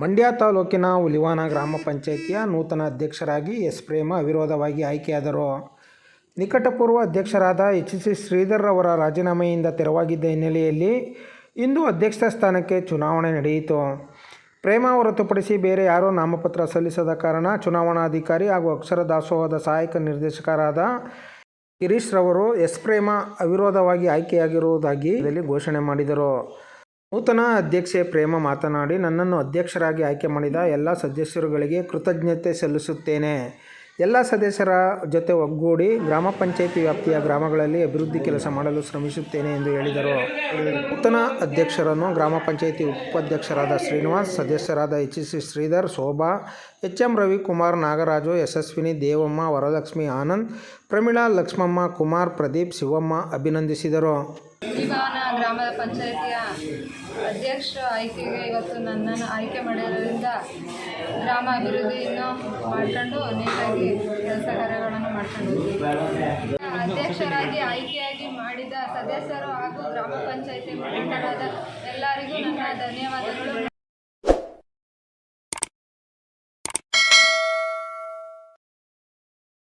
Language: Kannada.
ಮಂಡ್ಯ ತಾಲೂಕಿನ ಉಲಿವಾನ ಗ್ರಾಮ ಪಂಚಾಯಿತಿಯ ನೂತನ ಅಧ್ಯಕ್ಷರಾಗಿ ಎಸ್ ಪ್ರೇಮ ಅವಿರೋಧವಾಗಿ ಆಯ್ಕೆಯಾದರು. ನಿಕಟಪೂರ್ವ ಅಧ್ಯಕ್ಷರಾದ ಎಚ್ ಸಿ ಶ್ರೀಧರ್ ಅವರ ರಾಜೀನಾಮೆಯಿಂದ ತೆರವಾಗಿದ್ದ ಹಿನ್ನೆಲೆಯಲ್ಲಿ ಇಂದು ಅಧ್ಯಕ್ಷ ಸ್ಥಾನಕ್ಕೆ ಚುನಾವಣೆ ನಡೆಯಿತು. ಪ್ರೇಮ ಹೊರತುಪಡಿಸಿ ಬೇರೆ ಯಾರೂ ನಾಮಪತ್ರ ಸಲ್ಲಿಸದ ಕಾರಣ ಚುನಾವಣಾಧಿಕಾರಿ ಹಾಗೂ ಅಕ್ಷರ ದಾಸೋಹದ ಸಹಾಯಕ ನಿರ್ದೇಶಕರಾದ ಗಿರೀಶ್ ರವರು ಎಸ್ ಪ್ರೇಮ ಅವಿರೋಧವಾಗಿ ಆಯ್ಕೆಯಾಗಿರುವುದಾಗಿ ಘೋಷಣೆ ಮಾಡಿದರು. ನೂತನ ಅಧ್ಯಕ್ಷೆ ಪ್ರೇಮ ಮಾತನಾಡಿ, ನನ್ನನ್ನು ಅಧ್ಯಕ್ಷರಾಗಿ ಆಯ್ಕೆ ಮಾಡಿದ ಎಲ್ಲ ಸದಸ್ಯರುಗಳಿಗೆ ಕೃತಜ್ಞತೆ ಸಲ್ಲಿಸುತ್ತೇನೆ. ಎಲ್ಲ ಸದಸ್ಯರ ಜೊತೆ ಒಗ್ಗೂಡಿ ಗ್ರಾಮ ಪಂಚಾಯಿತಿ ವ್ಯಾಪ್ತಿಯ ಗ್ರಾಮಗಳಲ್ಲಿ ಅಭಿವೃದ್ಧಿ ಕೆಲಸ ಮಾಡಲು ಶ್ರಮಿಸುತ್ತೇನೆ ಎಂದು ಹೇಳಿದರು. ನೂತನ ಅಧ್ಯಕ್ಷರನ್ನು ಗ್ರಾಮ ಪಂಚಾಯಿತಿ ಉಪಾಧ್ಯಕ್ಷರಾದ ಶ್ರೀನಿವಾಸ್, ಸದಸ್ಯರಾದ H C Sridhar, Shobha H M Ravikumar, Nagaraju, Yashaswini, Devamma, Varalakshmi Anand, Pramila, Lakshmamma, Kumar, Pradeep, Shivamma ಅಭಿನಂದಿಸಿದರು. ಹುಲಿಭವನ ಗ್ರಾಮ ಪಂಚಾಯಿತಿಯ ಅಧ್ಯಕ್ಷ ಆಯ್ಕೆಗೆ ಇವತ್ತು ನನ್ನನ್ನು ಆಯ್ಕೆ ಮಾಡಿರೋದ್ರಿಂದ ಗ್ರಾಮ ಅಭಿವೃದ್ಧಿಯನ್ನು ಮಾಡ್ಕೊಂಡು ನೀಟಾಗಿ ಕೆಲಸ ಕಾರ್ಯಗಳನ್ನು ಮಾಡ್ಕೊಂಡು. ಅಧ್ಯಕ್ಷರಾಗಿ ಆಯ್ಕೆಯಾಗಿ ಮಾಡಿದ ಸದಸ್ಯರು ಹಾಗೂ ಗ್ರಾಮ ಪಂಚಾಯಿತಿ ಮುಖಂಡರಾದ ಎಲ್ಲರಿಗೂ ನನ್ನ ಧನ್ಯವಾದಗಳು